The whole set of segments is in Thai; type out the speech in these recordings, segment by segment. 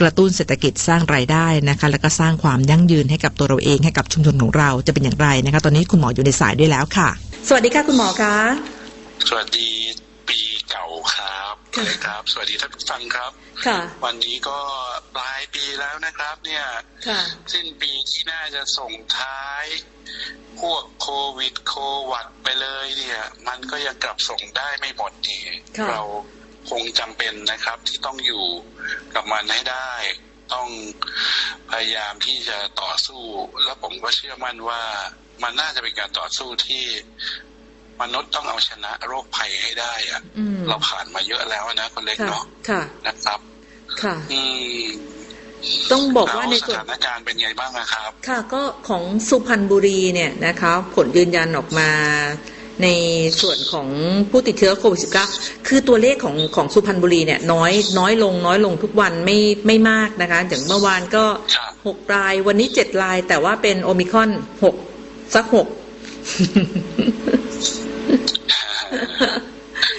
กระตุ้นเศรษฐกิจสร้างรายได้นะคะแล้วก็สร้างความยั่งยืนให้กับตัวเราเองให้กับชุมชนของเราจะเป็นอย่างไรนะคะ ตอนนี้คุณหมออยู่ในสายด้วยแล้วค่ะ สวัสดีค่ะคุณหมอคะสวัสดีปีเก่าครับค่ะเลยครับ สวัสดีท่านผู้ฟังครับ ค่ะ วันนี้ก็ปลายปีแล้วนะครับ เนี่ยค่ะสิ้นปีที่น่าจะส่งท้าย พวกโควิดโควัดไปเลยเนี่ย มันก็ยังกลับส่งได้ไม่หมดนี่ค่ะเรา คงจำเป็นนะครับที่ต้องอยู่กับมันให้ได้ ต้องพยายามที่จะต่อสู้ แล้วผมก็เชื่อมั่นว่ามันน่าจะเป็นการต่อสู้ที่มนุษย์ต้องเอาชนะโรคภัยให้ได้อะอืมเราผ่านมาเยอะแล้วนะคนเล็กค่ะเนาะค่ะนะครับ ค่ะ อืมต้องบอกว่าในแล้วสส่วนถานการณ์เป็นไงบ้างนะครับ ค่ะก็ของสุพรรณบุรีเนี่ยนะคะ ผลยืนยันออกมา ในส่วนของผู้ติดเชื้อโควิด -19 คือตัวเลขของของสุพรรณบุรีเนี่ยน้อยน้อยลงน้อยลงทุกวันไม่ไม่มากนะคะ อย่างเมื่อวานก็ครับหกราย วันนี้เจ็ดราย แต่ว่าเป็นโอมิครอนหกสักหก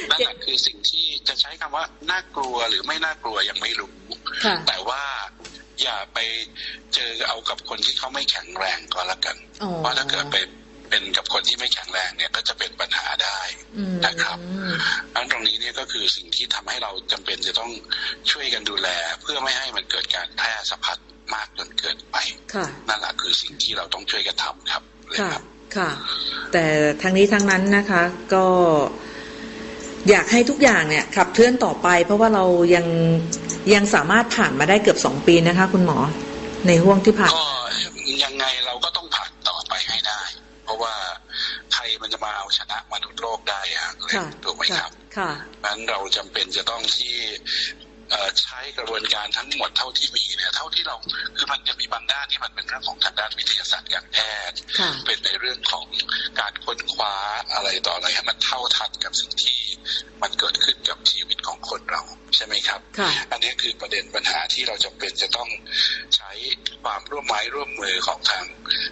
นั่นแหละคือสิ่งที่จะใช้คำว่าน่ากลัวหรือไม่น่ากลัวยังไม่รู้ค่ะแต่ว่าอย่าไปเจอเอากับคนที่เขาไม่แข็งแรงก็แล้วกันอ๋อเพราะถ้าเกิดไป เป็นกับคนที่ไม่แข็งแรงเนี่ยก็จะเป็นปัญหาได้อืมนะครับอันตรงนี้เนี่ยก็คือสิ่งที่ทำให้เราจำเป็นจะต้องช่วยกันดูแล เพื่อไม่ให้มันเกิดการแพร่สะพัดมากจนเกินไปค่ะนั่นแหละคือสิ่งที่เราต้องช่วยกันทำครับเลยค่ะครับค่ะ แต่ทั้งนี้ทั้งนั้นนะคะก็อยากให้ทุกอย่างเนี่ยขับเคลื่อนต่อไป เพราะว่าเรายังยังสามารถผ่านมาได้เกือบสองปีนะคะ คุณหมอในห่วงที่ผ่านก็ยังไงเราก็ต้อง เพราะว่าใครมันจะมาเอาชนะมนุษย์โลกได้อะค่ะถูกไหมครับค่ะนั้นเราจำเป็นจะต้องที่เอ่อ ใช้กระบวนการทั้งหมดเท่าที่มีเนี่ยเท่าที่เราคือมันจะมีบางด้านที่มันเป็นเรื่องของทางด้านวิทยาศาสตร์การแพทย์ค่ะเป็นในเรื่องของการค้นคว้าอะไรต่ออะไรให้มันเท่าทันกับสิ่งที่มันเกิดขึ้นกับชีวิตของคนเราใช่ไหมครับค่ะอันนี้คือประเด็นปัญหาที่เราจำเป็นจะต้องใช้ความร่วมไม้ร่วมมือของทาง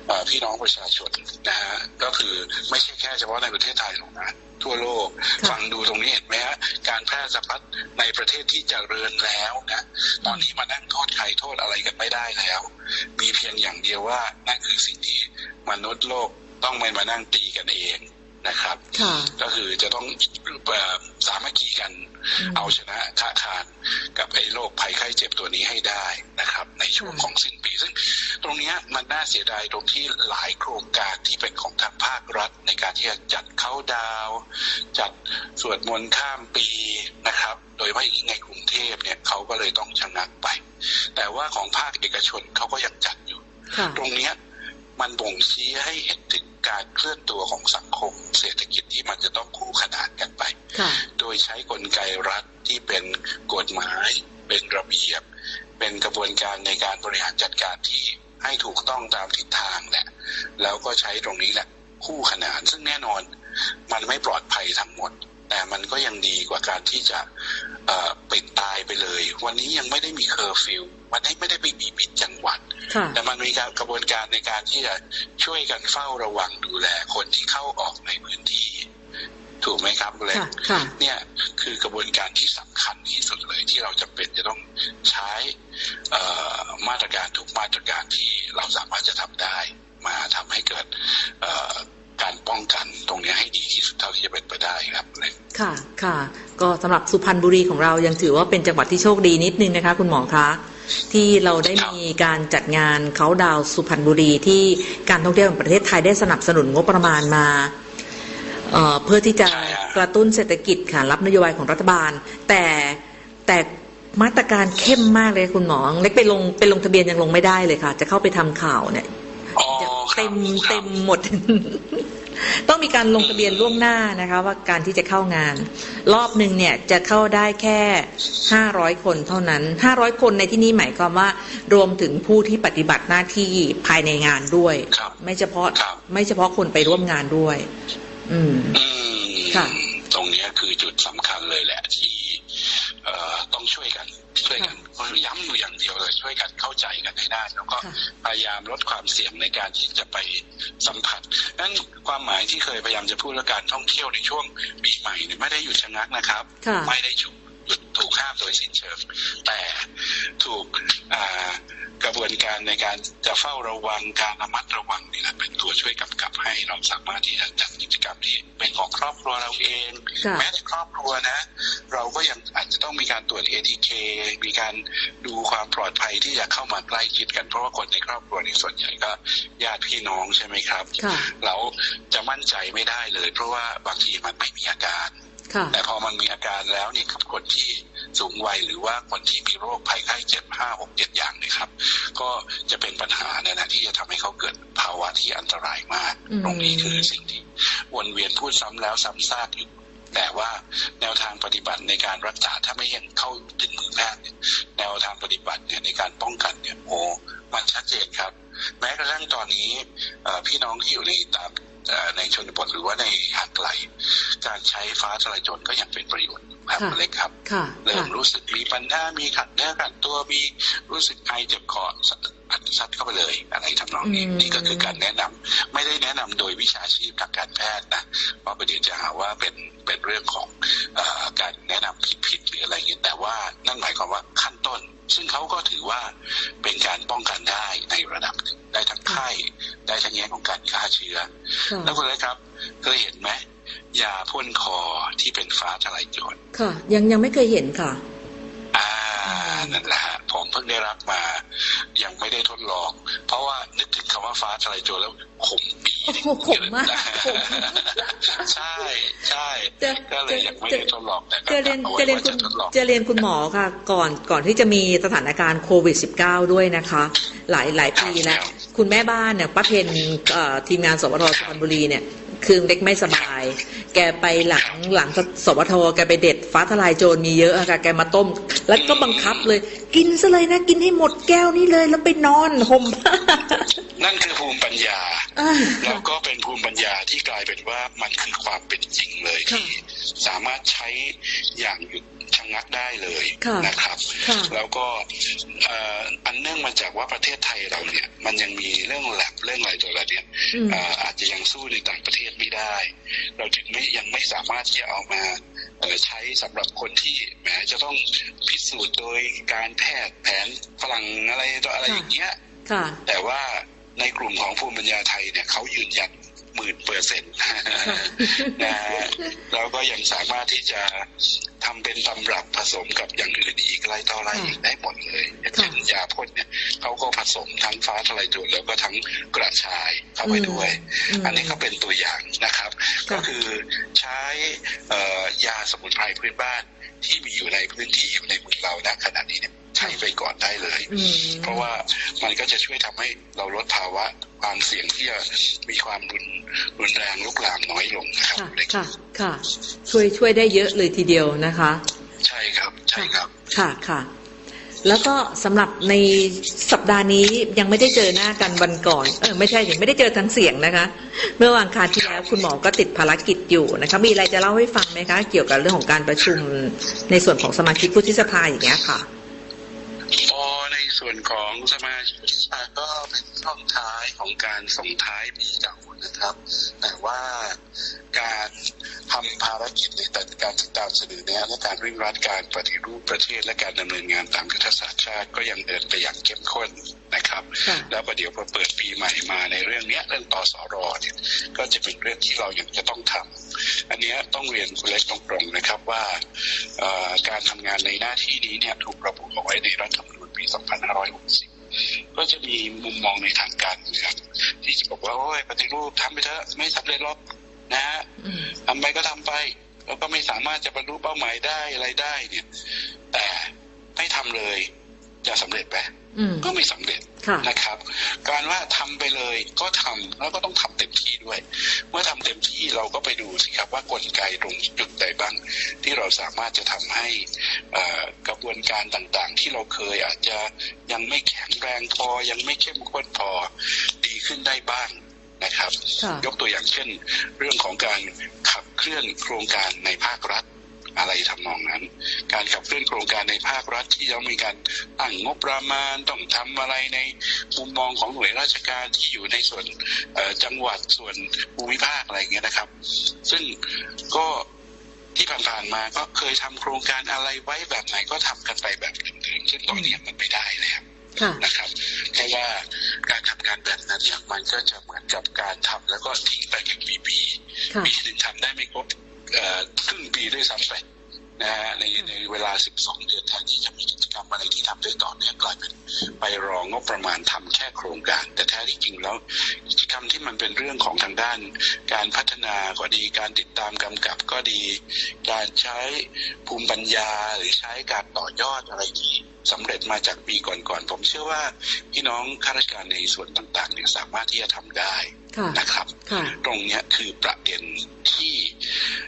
เอ่อพี่น้องประชาชนนะฮะก็คือไม่ใช่แค่เฉพาะในประเทศไทยหรอกนะ ทั่วโลกค่ะฟังดูตรงนี้เห็นไหมฮะการแพร่สะพัดในประเทศที่เจริญแล้วนะตอนนี้มานั่งโทษใครโทษอะไรกันไม่ได้แล้ว มีเพียงอย่างเดียวว่านั่นคือสิ่งที่มนุษย์โลกต้องไม่มานั่งตีกันเอง นะครับค่ะก็คือจะต้องเอ่อสามัคคีกันอืมเอาชนะค้าคานกับไอ้โรคภัยไข้เจ็บตัวนี้ให้ได้นะครับ ในช่วงค่ะของสิ้นปี ซึ่งตรงเนี้ยมันน่าเสียดายตรงที่หลายโครงการที่เป็นของทางภาครัฐ ในการที่จะจัดเข้าดาวน์จัดสวดมนต์ข้ามปีนะครับ โดยเฉพาะอย่างยิ่งในกรุงเทพเนี่ยเขาก็เลยต้องชะงักไป แต่ว่าของภาคเอกชนเขาก็ยังจัดอยู่ค่ะตรงเนี้ย มันบ่งชี้ให้เห็นถึงการเคลื่อนตัวของสังคม เศรษฐกิจที่มันจะต้องคู่ขนานกันไปค่ะโดยใช้กลไกรัฐที่เป็นกฎหมาย เป็นระเบียบ เป็นกระบวนการในการบริหารจัดการที่ให้ถูกต้องตามทิศทางแหละ แล้วก็ใช้ตรงนี้แหละ คู่ขนานซึ่งแน่นอน มันไม่ปลอดภัยทั้งหมด แต่มันก็ยังดีกว่าการที่จะเอ่อปิดตายไปเลย วันนี้ยังไม่ได้มีเคอร์ฟิวมันไม่ได้ไปมีปิดจังหวัดค่ะแต่มันมีการกระบวนการในการที่จะช่วยกันเฝ้าระวังดูแลคนที่เข้าออกในพื้นที่ ถูกไหมครับเลยค่ะค่ะเนี่ยคือกระบวนการที่สำคัญที่สุดเลยที่เราจำเป็นจะต้องใช้เอ่อมาตรการทุกมาตรการที่เราสามารถจะทำได้ มาทำให้เกิดเอ่อ การป้องกันตรงเนี้ยให้ดีที่สุดเท่าที่จะเป็นไปได้ครับเลยค่ะค่ะ ก็สำหรับสุพรรณบุรีของเรายังถือว่าเป็นจังหวัดที่โชคดีนิดนึงนะคะ คุณหมอคะที่เราได้มีการจัดงานเขาดาวน์สุพรรณบุรีที่การท่องเที่ยวแห่งประเทศไทยได้สนับสนุนงบประมาณมาเอ่อเพื่อที่จะใช่ฮะกระตุ้นเศรษฐกิจค่ะรับนโยบายของรัฐบาล แต่แต่มาตรการเข้มมากเลยคุณหมอเล็กไปลงไปลงทะเบียนยังลงไม่ได้เลยค่ะ จะเข้าไปทำข่าวเนี่ยอ๋อครับ เต็มครับเต็มหมด ต้องมีการลงทะเบียนล่วงหน้านะคะ ว่าการที่จะเข้างาน รอบหนึ่งเนี่ยจะเข้าได้แค่ห้าร้อยคนเท่านั้นห้าร้อยคนในที่นี้หมายความว่ารวมถึงผู้ที่ปฏิบัติหน้าที่ภายในงานด้วยครับไม่เฉพาะครับไม่เฉพาะคนไปร่วมงานด้วย อืมอืมค่ะตรงเนี้ยคือจุดสำคัญเลยแหละที่เอ่อต้องช่วยกันช่วยกัน ย้ำอยู่อย่างเดียวเลยช่วยกันเข้าใจกันให้ได้แล้วก็ค่ะพยายามลดความเสี่ยงในการที่จะไปสัมผัสนั้นความหมายที่เคยพยายามจะพูดว่าการท่องเที่ยวในช่วงปีใหม่เนี่ยไม่ได้หยุดชะงักนะครับค่ะไม่ได้หยุดหยุด ถูกห้ามโดยสิ้นเชิงแต่ถูกวนการในการจะเฝ้าระวังการระมัดระวังนี่แหละเป็นตัวช่วยกำกับให้เราสามารถที่จะจัดกิจกรรมที่เป็นของครอบครัวเราเองค่ะแม้แต่ครอบครัวนะ เราก็ยังอาจจะต้องมีการตรวจ ATK มีการดูความปลอดภัยที่จะเข้ามาใกล้ชิดกันเพราะว่าคนในครอบครัวในส่วนใหญ่ก็ญาติพี่น้องใช่ไหมครับค่ะเราจะมั่นใจไม่ได้เลย เพราะว่าบางทีมันไม่มีอาการค่ะ แต่พอมันมีอาการแล้วนี่กับคนที่สูงวัยหรือว่าคนที่มีโรคภัยไข้เจ็บห้าหกเจ็ดอย่างเนะครับ ก็จะเป็นปัญหาเนี่ยนะที่จะทำให้เขาเกิดภาวะที่อันตรายมากอืมตรงนี้คือสิ่งที่วนเวียนพูดซ้ำแล้วซ้ำซากอยู่แต่ว่าแนวทางปฏิบัติในการรักษาถ้าไม่ยังเข้าถึงมือแพทย์เนี่ยแนวทางปฏิบัติเนี่ยในการป้องกันเนี่ยโอ้มันชัดเจนครับ แม้กระทั่งตอนนี้เอ่อพี่น้องที่อยู่ในตามเอ่อในชนบทหรือว่าในห่างไกล การใช้ฟ้าทลายโจรก็ยังเป็นประโยชน์อยู่ครับค่ะเล็กครับค่ะเริ่ค่ะมรู้สึกมีปัญหามีขัดเนื้อขัดตัวมีรู้สึกไอเจ็บคออัดซัดเข้าไปเลยอะไรทำนองนี้อืมนี่ก็คือการแนะนำไม่ได้แนะนำโดยวิชาชีพทางการแพทย์นะเพราะประเดี๋ยวจะหาว่าเป็นเป็นเรื่องของเออการแนะนำผิดๆหรืออะไรอย่างเงี้ยแต่ว่านั่นหมายความว่าขั้นต้น ซึ่งเขาก็ถือว่าเป็นการป้องกันได้ในระดับหนึ่งได้ทั้งไข้ได้ทั้งแง่ของการฆ่าเชื้อค่ะแล้วคุณเลยครับเคยเห็นไหม ยาพ่นคอที่เป็นฟ้าทลายโจรค่ะ ยังยังไม่เคยเห็นค่ะ อ่านั่นแหละฮะผมเพิ่งได้รับมา ยังไม่ได้ทดลอง เพราะว่านึกถึงคำว่าฟ้าทลายโจรแล้วขมปีโอ้โหขมมากขมใช่ใช่จะก็เลยยังไม่ได้ทดลองแต่ก็จะเรียนอาไว้จะเรียนว่าคุณทดลองจะเรียนคุณหมอค่ะ ก่อนก่อนที่จะมีสถานการณ์โควิด -19 ด้วยนะคะ หลายหลายปีแล้ว คุณแม่บ้านเนี่ยป้าเพนเอ่อทีมงานสวทสุพรรณบุรีเนี่ย คือเล็กไม่สบาย แกไปหลังหลังสวทแกไปเด็ดฟ้าทลายโจรมีเยอะอะค่ะ แกมาต้ม แล้วก็บังคับเลย กินซะเลยนะ กินให้หมดแก้วนี้เลยแล้วไปนอนห่มผ้านั่นคือภูมิปัญญาอ่าแล้วก็เป็นภูมิปัญญาที่กลายเป็นว่ามันคือความเป็นจริงเลยค่ะที่สามารถใช้อย่างหยุด ชะงักได้เลยค่ะนะครับค่ะแล้วก็เอ่ออันเนื่องมาจากว่าประเทศไทยเราเนี่ย มันยังมีเรื่องแลบเรื่องอะไรตัวอะไรเนี่ยอืมเอ่ออาจจะยังสู้ในต่างประเทศไม่ได้ เราจึงไม่ยังไม่สามารถที่จะเอามาเอ่อใช้สำหรับคนที่แหมจะต้องพิสูจน์โดยการแพทย์แผนฝรั่งอะไรต่ออะไรอย่างเงี้ยค่ะแต่ว่าในกลุ่มของภูมิปัญญาไทยเนี่ยเขายืนยัน หมื่นเปอร์เซ็นต์นะฮะแล้วก็ยังสามารถที่จะทำเป็นตำรับผสมกับอย่างอื่นอีกอะไรต่ออะไรค่ะอีกได้หมดเลยอย่างเช่นยาพ่นเนี่ยเขาก็ผสมทั้งฟ้าทลายโจรแล้วก็ทั้งกระชายเข้าไปด้วยมอันนี้ก็เป็นตัวอย่างนะครับค่ะก็คือใช้เอ่อยาสมุนไพรพื้นบ้านที่มีอยู่ในพื้นที่อยู่ในเมืองเราณขณะนี้เนี่ยใช้ไปก่อนได้เลยอืมเพราะว่ามันก็จะช่วยทำให้เราลดภาวะ ความเสี่ยงที่จะมีความรุนรุนแรงลุกลามน้อยลงนะครับค่ะเล็กค่ะค่ะ ช่วยช่วยได้เยอะเลยทีเดียวนะคะ ใช่ครับใช่ครับค่ะค่ะ แล้วก็สำหรับในสัปดาห์นี้ยังไม่ได้เจอหน้ากันวันก่อนเออไม่ใช่ยังไม่ได้เจอทางเสียงนะคะ เมื่อวันอังคารที่แล้วคุณหมอก็ติดภารกิจอยู่นะคะมีอะไรจะเล่าให้ฟังไหมคะ เกี่ยวกับเรื่องของการประชุมในส่วนของสมาชิกผู้ที่สภาอย่างเงี้ยค่ะพอใน ส่วนของสมาชิกวุฒิสภาก็เป็นช่วงท้ายของการส่งท้ายปีเก่านะครับ แต่ว่าการทำภารกิจในแต่การติดตามเสนอแนะและการเร่งรัดการปฏิรูปประเทศและการดำเนินงานตามยุทธศาสตร์ชาติก็ยังเดินไปอย่างเข้มข้นนะครับค่ะแล้วประเดี๋ยวพอเปิดปีใหม่มาในเรื่องเนี้ยเรื่องตสรเนี่ยก็จะเป็นเรื่องที่เรายังจะต้องทำอันเนี้ยต้องเรียนคุณเล็กตรงๆนะครับว่าเอ่อการทำงานในหน้าที่นี้เนี่ยถูกระบุเอาไว้ในรัฐธรรมนูญ ปี2560 ก็จะมีมุมมองในทางการเมืองที่จะบอกว่าโอ้ยปฏิรูปทำไปเถอะไม่สำเร็จหรอกนะฮะอืมทำไปก็ทำไปแล้วก็ไม่สามารถจะบรรลุเป้าหมายได้อะไรได้เนี่ย แต่ไม่ทำเลยจะสำเร็จไหมอืมก็ไม่สำเร็จค่ะ นะครับ การว่าทำไปเลยก็ทำแล้วก็ต้องทำเต็มที่ด้วย เมื่อทำเต็มที่เราก็ไปดูสิครับว่ากลไกตรงจุดใดบ้างที่เราสามารถจะทำให้เอ่อกระบวนการต่างๆ ที่เราเคยอาจจะยังไม่แข็งแรงพอยังไม่เข้มข้นพอดีขึ้นได้บ้างนะครับค่ะยกตัวอย่างเช่น เรื่องของการขับเคลื่อนโครงการในภาครัฐ อะไรทำนองนั้น การขับเคลื่อนโครงการในภาครัฐที่ต้องมีการตั้งงบประมาณต้องทำอะไรในมุมมองของหน่วยราชการที่อยู่ในส่วนเอ่อจังหวัดส่วนภูมิภาคอะไรอย่างเงี้ยนะครับ ซึ่งก็ที่ผ่านๆมาก็เคยทำโครงการอะไรไว้แบบไหนก็ทำกันไปแบบเดิมๆซึ่งตอนนี้มันไม่ได้แล้วค่ะนะครับแทนว่าการทำงานแบบนั้นเนี่ยมันก็จะเหมือนกับการทำแล้วก็ทิ้งไปเป็นปีค่ะๆปีหนึ่งทำได้ไม่ครบเอ่อ ครึ่งปีด้วยซ้ำไปนะฮะในในเวลา 12 เดือนแทนที่จะมีกิจกรรมอะไรที่ทำได้ต่อเนื่องกลายเป็นไปรองงบประมาณทำแค่โครงการ แต่แท้ที่จริงแล้วกิจกรรมที่มันเป็นเรื่องของทางด้าน การพัฒนาก็ดีการติดตามกำกับก็ดี การใช้ภูมิปัญญาหรือใช้การต่อยอดอะไรที่สำเร็จมาจากปีก่อนๆผมเชื่อว่าพี่น้องข้าราชการในส่วนต่างๆเนี่ยสามารถที่จะทำได้ค่ะ นะครับค่ะตรงเนี้ยคือประเด็นที่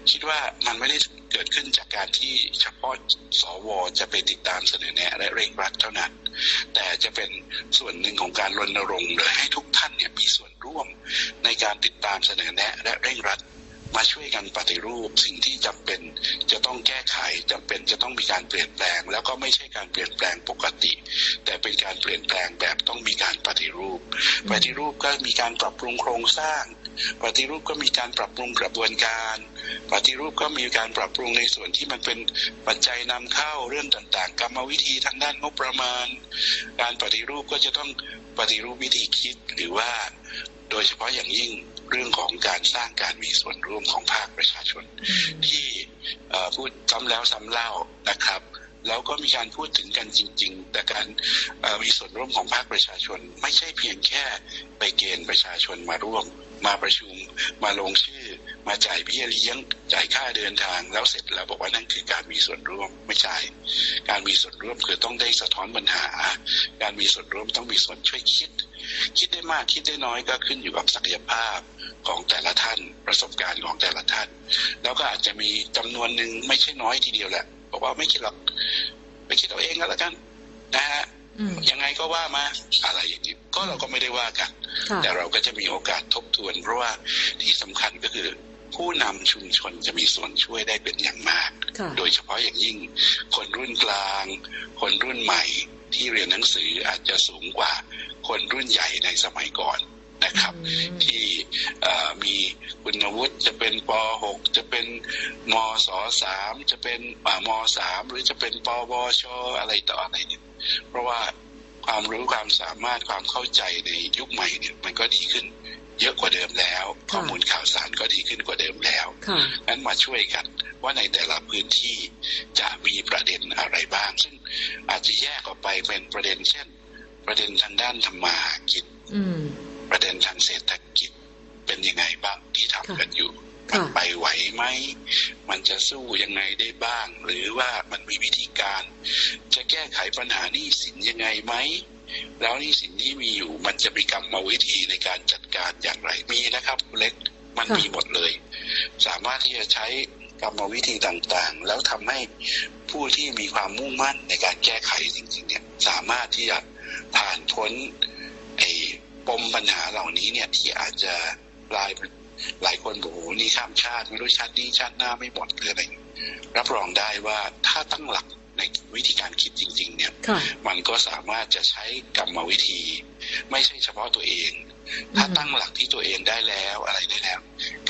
คิดว่ามันไม่ได้เกิดขึ้นจากการที่เฉพาะสวจะไปติดตามเสนอแนะและเร่งรัดเท่านั้น แต่จะเป็นส่วนหนึ่งของการรณรงค์เลยให้ทุกท่านเนี่ยมีส่วนร่วมในการติดตามเสนอแนะและเร่งรัด มาช่วยกันปฏิรูปสิ่งที่จำเป็นจะต้องแก้ไขจำเป็นจะต้องมีการเปลี่ยนแปลง แล้วก็ไม่ใช่การเปลี่ยนแปลงปกติ แต่เป็นการเปลี่ยนแปลงแบบต้องมีการปฏิรูป ปฏิรูปก็มีการปรับปรุงโครงสร้าง ปฏิรูปก็มีการปรับปรุงกระบวนการ ปฏิรูปก็มีการปรับปรุงในส่วนที่มันเป็นปัจจัยนำเข้าเรื่องต่างๆ กรรมวิธีทางด้านงบประมาณ การปฏิรูปก็จะต้องปฏิรูปวิธีคิดหรือว่า โดยเฉพาะอย่างยิ่ง เรื่องของการสร้างการมีส่วนร่วมของภาคประชาชน ที่เอ่อพูดซ้ำแล้วซ้ำเล่านะครับ แล้วก็มีการพูดถึงกันจริง ๆ แต่การเอ่อมีส่วนร่วมของภาคประชาชน ไม่ใช่เพียงแค่ไปเกณฑ์ประชาชนมาร่วม มาประชุม มาลงชื่อ มาจ่ายเบี้ยเลี้ยงจ่ายค่าเดินทาง แล้วเสร็จแล้วบอกว่านั่นคือการมีส่วนร่วมไม่ใช่การมีส่วนร่วมคือต้องได้สะท้อนปัญหา การมีส่วนร่วมต้องมีส่วนช่วยคิด คิดได้มากคิดได้น้อยก็ขึ้นอยู่กับศักยภาพ ของแต่ละท่านประสบการณ์ของแต่ละท่าน แล้วก็อาจจะมีจำนวนหนึ่งไม่ใช่น้อยทีเดียวแหละบอกว่าไม่คิดหรอกไปคิดเอาเองก็แล้วกันนะฮะอืมยังไงก็ว่ามาอะไรอย่างนี้ก็เราก็ไม่ได้ว่ากันค่ะแต่เราก็จะมีโอกาสทบทวน เพราะว่าที่สำคัญก็คือผู้นำชุมชนจะมีส่วนช่วยได้เป็นอย่างมากค่ะโดยเฉพาะอย่างยิ่ง คนรุ่นกลาง คนรุ่นใหม่ที่เรียนหนังสืออาจจะสูงกว่าคนรุ่นใหญ่ในสมัยก่อน นะครับอืมที่เอ่อมีคุณวุฒิจะเป็นป .6 จะเป็นมศ 3 จะเป็นอ่าม3 หรือจะเป็นปวชอะไรต่ออะไรเนี่ยเพราะว่าความรู้ความสามารถความเข้าใจในยุคใหม่เนี่ยมันก็ดีขึ้นเยอะกว่าเดิมแล้ว ข้อมูลข่าวสารก็ดีขึ้นกว่าเดิมแล้วค่ะนั้นมาช่วยกันว่าในแต่ละพื้นที่จะมีประเด็นอะไรบ้าง ซึ่งอาจจะแยกออกไปเป็นประเด็นเช่น ประเด็นทางด้านธรรมาหากินอืม ประเด็นทางเศรษฐกิจเป็นยังไงบ้างที่ทำกันอยู่ค่ะมันไปไหวไหม มันจะสู้ยังไงได้บ้าง หรือว่ามันมีวิธีการ จะแก้ไขปัญหาหนี้สินยังไงไหม แล้วหนี้สินที่มีอยู่ มันจะมีกรรมวิธีในการจัดการอย่างไร มีนะครับคุณเล็ก มันค่ะมีหมดเลย สามารถที่จะใช้กรรมวิธีต่างๆ แล้วทำให้ผู้ที่มีความมุ่งมั่นในการแก้ไขจริงๆเนี่ย สามารถที่จะผ่านพ้นไอ้ ปมปัญหาเหล่านี้เนี่ยที่อาจจะกลายเป็นหลายคนบอกโอ้โหนี่ข้ามชาติไม่รู้ชาตินี้ชาติหน้าไม่หมดหรืออะไรอย่างเงี้ยรับรองได้ว่าถ้าตั้งหลักในวิธีการคิดจริง ๆ เนี่ยค่ะมันก็สามารถจะใช้กรรมวิธี ไม่ใช่เฉพาะตัวเอง ถ้าตั้งหลักที่ตัวเองได้แล้วอะไรได้แล้ว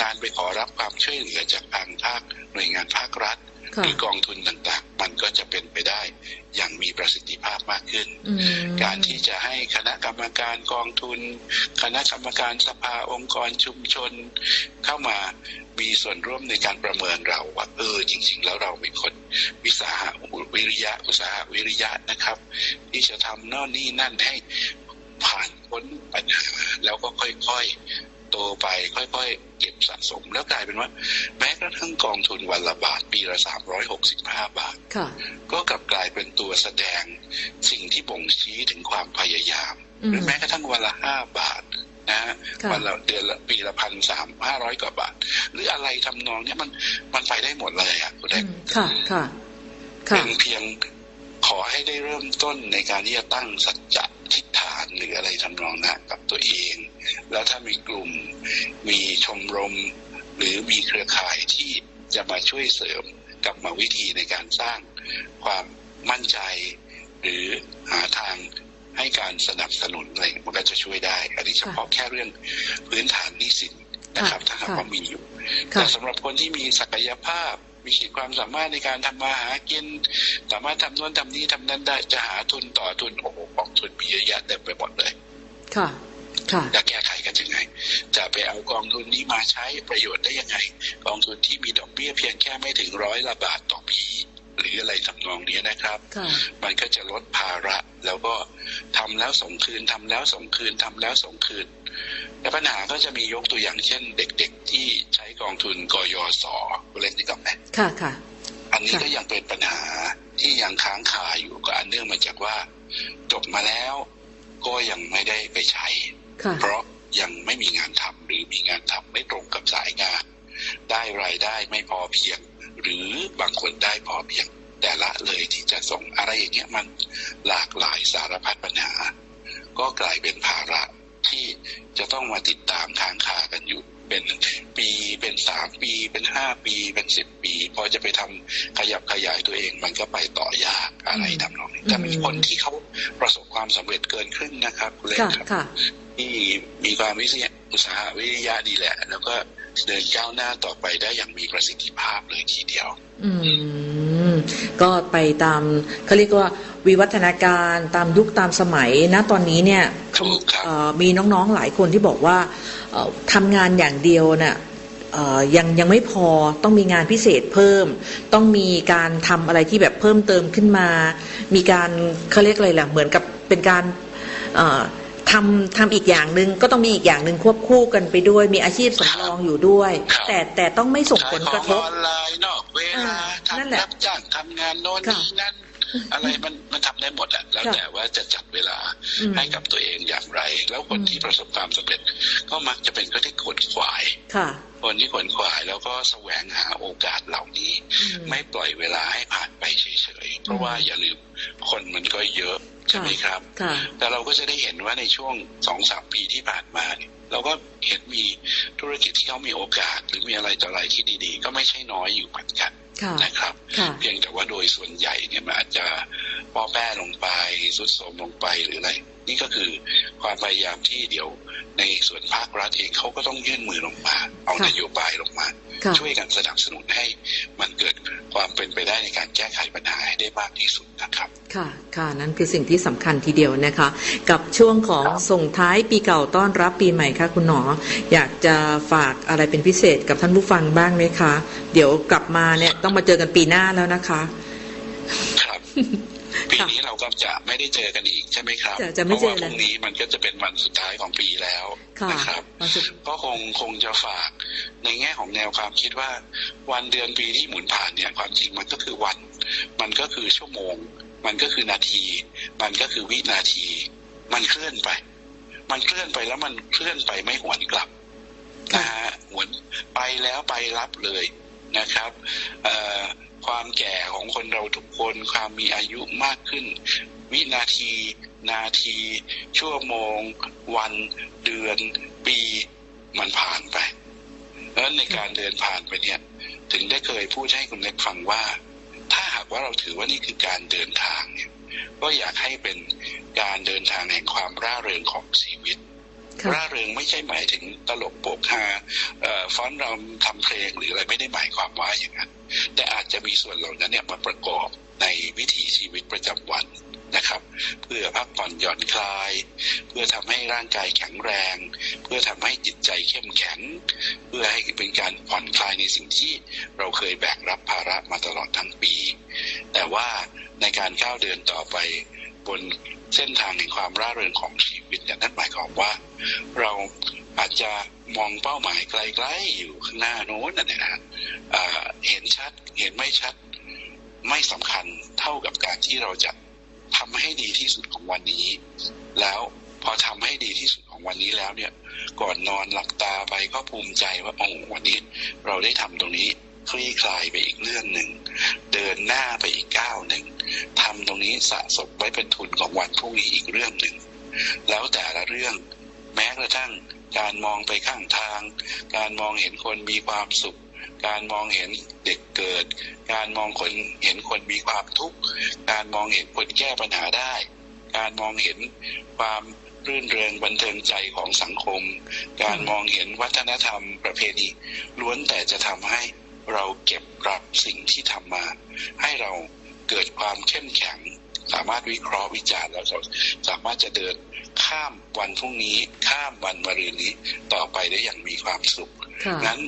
การไปขอรับความช่วยเหลือจากทางภาคหน่วยงานภาครัฐหค่ะรือกองทุนต่างๆ มันก็จะเป็น ขึ้นอืมการที่จะให้คณะกรรมการกองทุน คณะกรรมการสภาองค์กรชุมชน เข้ามามีส่วนร่วมในการประเมินเราว่าเออจริง ๆ แล้วเราเป็นคนวิสาหะวิริยะ อุตสาหะวิริยะนะครับ ที่จะทำโน่นนี่นั่นให้ผ่านพ้นปัญหาแล้วก็ค่อยๆโตไปค่อยๆ เก็บสะสม แล้วกลายเป็นว่า แม้กระทั่งกองทุนวันละบาทปีละสามร้อยหกสิบห้าบาทค่ะก็กลับกลายเป็นตัวแสดงสิ่งที่บ่งชี้ถึงความพยายามอืหมรือแม้กระทั่งวันละห้าบาทนะฮะค่ะวันละเดือนละปีละพันสามห้าร้อยกว่าบาท หรืออะไรทำนองเนี้ยมันมันไปได้หมดเลยอะคุณอืเด็กมค่ะค่ะค่ะเป็นเพียงขอให้ได้เริ่มต้นในการที่จะตั้งสัจจะทิฏฐานหรืออะไรทำนองนั้นกับตัวเอง แล้วถ้ามีกลุ่ม มีชมรม หรือมีเครือข่ายที่จะมาช่วยเสริมกับมาวิธีในการสร้างความมั่นใจ หรือหาทางให้การสนับสนุนอะไรมันก็จะช่วยได้ อันนี้เฉพาะแค่เรื่องพื้นฐานหนี้สินนะครับถ้าหากค่ะว่ามีอยู่ค่ะแต่สำหรับคนที่มีศักยภาพ มีขีดความสามารถในการทำมาหากิน สามารถทำโน่นทำนี้ทำนั้นได้จะหาทุนต่อทุนโอ้โหกองทุนมีเยอะแยะเต็มไปหมดเลย ค่ะ ค่ะจะแก้ไขกัน ยังไง จะไปเอากองทุนนี้มาใช้ประโยชน์ได้ยังไง กองทุนที่มีดอกเบี้ยเพียงแค่ไม่ถึงร้อยละบาทต่อปีหรืออะไรทำนองเนี้ยนะครับค่ะมันก็จะลดภาระแล้วก็ทำแล้วส่งคืนทำแล้วส่งคืนทำแล้วส่งคืนแต่ปัญหาก็จะมียกตัวอย่างเช่น เด็กๆที่ใช้กองทุนกยศเล่นนี่กับไหมค่ะค่ะ อันนี้ค่ะก็ยังเป็นปัญหาที่ยังค้างคาอยู่ก็อันเนื่องมาจากว่าจบมาแล้ว ก็ยังไม่ได้ไปใช้ค่ะเพราะ ยังไม่มีงานทำหรือมีงานทำไม่ตรงกับสายงาน ได้รายได้ไม่พอเพียง หรือบางคนได้พอเพียง แต่ละเลยที่จะส่งอะไรอย่างเงี้ยมันหลากหลายสารพัดปัญหา ก็กลายเป็นภาระที่จะต้องมาติดตามค้างคากันอยู่ เป็นปีเป็นสามปีเป็นห้าปีเป็นสิบปี พอจะไปทำขยับขยายตัวเอง มันก็ไปต่อยากอะไรทำนองนี้แต่มีคนที่เขาประสบความสำเร็จเกินครึ่งนะครับคุณเล็กค่ะครับค่ะที่มีความวิทยาอุตสาหวิทยาดีแหละ แล้วก็เดินก้าวหน้าต่อไปได้อย่างมีประสิทธิภาพเลยทีเดียว อืม ก็ไปตามเขาเรียกว่าวิวัฒนาการตามยุคตามสมัยนะตอนนี้เนี่ยถูกครับเอ่อมีน้องๆหลายคนที่บอกว่าเอ่อ ทำงานอย่างเดียวน่ะเอ่อยังยังไม่พอต้องมีงานพิเศษเพิ่ม ต้องมีการทำอะไรที่แบบเพิ่มเติมขึ้นมา มีการเขาเรียกอะไรล่ะเหมือนกับเป็นการเอ่อทำทำอีกอย่างหนึ่งก็ต้องมีอีกอย่างหนึ่งควบคู่กันไปด้วย มีอาชีพสำรองอยู่ด้วยครับแต่แต่ต้องไม่ส่งขายผลขกอระงทอบอนไลน์นอกเวลาอ่านั่นแหทำละรับจ้างทำงานโน่นค่ะนี่นั่น อะไรมันมันทำได้หมดอะแล้วค่ะแต่ว่าจะจัดเวลาอืมให้กับตัวเองอย่างไร แล้วคนอืมที่ประสบความสำเร็จ ก็มักจะเป็นคนที่ขนขวายค่ะคนที่ขนขวายแล้วก็แสวงหาโอกาสเหล่านี้อืมไม่ปล่อยเวลาให้ผ่านไปเฉยๆเพราะว่าอย่าลืมคนมันก็เยอะใช่ไหมครับค่ะแต่เราก็จะได้เห็นว่าในช่วงสองสามปีที่ผ่านมาเนี่ยเราก็เห็นมีธุรกิจที่เขามีโอกาส หรือมีอะไรต่ออะไรที่ดี ๆ ก็ไม่ใช่น้อยอยู่เหมือนกันค่ะ นะครับค่ะเพียงแต่ว่าโดยส่วนใหญ่เนี่ยมันอาจจะป้อแป้ลงไปสุดโทรมลงไปหรืออะไรนี่ก็คือความพยายามที่เดี๋ยว ในส่วนภาครัฐเองเขาก็ต้องยื่นมือลงมา เอาค่ะนโยบายลงมาค่ะช่วยกันสนับสนุนให้มันเกิดความเป็นไปได้ในการแก้ไขปัญหาให้ได้มากที่สุดนะครับค่ะค่ะนั่นคือสิ่งที่สำคัญทีเดียวนะคะ กับช่วงของครับส่งท้ายปีเก่าต้อนรับปีใหม่ค่ะคุณหนออยากจะฝากอะไรเป็นพิเศษกับท่านผู้ฟังบ้างไหมคะ เดี๋ยวกลับมาเนี่ยต้องมาเจอกันปีหน้าแล้วนะคะ ครับ ปีนี้เราก็จะไม่ได้เจอกันอีกใช่ไหมครับจะจะไม่เพราะเจอว่าพแล้วรุ่งนี้มันก็จะเป็นวันสุดท้ายของปีแล้วค่ะนะครับวันสุดก็คงคงจะฝากในแง่ของแนวความคิดว่า วันเดือนปีที่หมุนผ่านเนี่ยความจริงมันก็คือวัน มันก็คือชั่วโมง มันก็คือนาที มันก็คือวินาที มันเคลื่อนไป มันเคลื่อนไปแล้วมันเคลื่อนไปไม่หวนกลับนะฮะหวนไปแล้วไปรับเลยนะครับ เอ่อ ความแก่ของคนเราทุกคนความมีอายุมากขึ้น วินาที นาที ชั่วโมง วัน เดือน ปีมันผ่านไปแล้วในการเดินผ่านไปเนี่ย ถึงได้เคยพูดให้คุณเล็กฟังว่า ถ้าหากว่าเราถือว่านี่คือการเดินทางเนี่ยก็อยากให้เป็นการเดินทางแห่งความร่าเริงของชีวิต ร่าเริงไม่ใช่หมายถึงตลกโปกฮาฟ้อนรำทำเพลงหรืออะไรไม่ได้หมายความว่าอย่างนั้น แต่อาจจะมีส่วนเหล่านั้นเนี่ยมาประกอบในวิถีชีวิตประจำวันนะครับ เพื่อพักผ่อนหย่อนคลาย เพื่อทำให้ร่างกายแข็งแรง เพื่อทำให้จิตใจเข้มแข็ง เพื่อให้เป็นการผ่อนคลายในสิ่งที่เราเคยแบกรับภาระมาตลอดทั้งปี แต่ว่าในการก้าวเดินต่อไป บนเส้นทางแห่งความร่าเริงของชีวิตเนี่ยนั่นหมายความว่า เราอาจจะมองเป้าหมายไกลๆอยู่ข้างหน้าโน้นนะนะฮะเห็นชัดเห็นไม่ชัดไม่สำคัญเท่ากับการที่เราจะทำให้ดีที่สุดของวันนี้ แล้วพอทำให้ดีที่สุดของวันนี้แล้วเนี่ย ก่อนนอนหลับตาไปก็ภูมิใจว่าโอ้วันนี้ เราได้ทำตรงนี้ คลี่คลายไปอีกเรื่องหนึ่ง เดินหน้าไปอีกก้าวหนึ่งทำตรงนี้สะสมไว้เป็นทุนของวันพรุ่งนี้อีกเรื่องหนึ่ง แล้วแต่ละเรื่องแม้กระทั่งการมองไปข้างทาง การมองเห็นคนมีความสุข การมองเห็นเด็กเกิด การมองคนเห็นคนมีความทุกข์การมองเห็นคนแก้ปัญหาได้ การมองเห็นความรื่นเริงบันเทิงใจของสังคม การมองเห็นวัฒนธรรมประเพณีล้วนแต่จะทำให้ เราเก็บรับสิ่งที่ทำมา ให้เราเกิดความเข้มแข็ง สามารถวิเคราะห์วิจารณ์แล้วเราสามารถจะเดินข้ามวันพรุ่งนี้ข้ามวันมะรืนนี้ต่อไปได้อย่างมีความสุขค่ะนั้น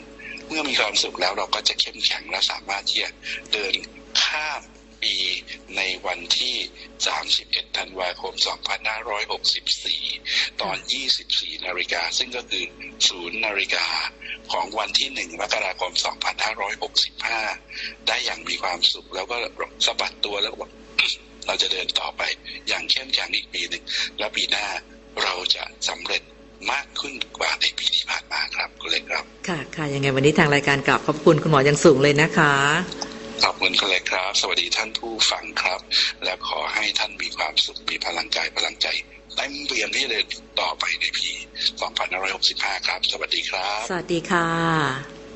เมื่อมีความสุขแล้วเราก็จะเข้มแข็งและสามารถที่จะเดินข้ามปีในวันที่ 31 ธันวาคม 2564 ตอน 24 นาฬิกา ซึ่งก็คือ 0 นาฬิกา ของวันที่ 1 มกราคม 2565 ได้อย่างมีความสุข แล้วก็สะบัดตัวแล้วก็บอกเราจะเดินต่อไป อย่างเข้มแข็งอีกปีหนึ่ง แล้วปีหน้าเราจะสำเร็จมากขึ้นกว่าในปีที่ผ่านมาครับคุณเล็กครับ ค่ะค่ะยังไงวันนี้ทางรายการกราบขอบคุณคุณหมออย่างสูงเลยนะคะขอบคุณคุณเล็กครับ สวัสดีท่านผู้ฟังครับ และขอให้ท่านมีความสุขมีพลังกายพลังใจ เต็มเปี่ยมที่จะเดินต่อไปในปี 2565 ครับ สวัสดีครับ สวัสดีค่ะ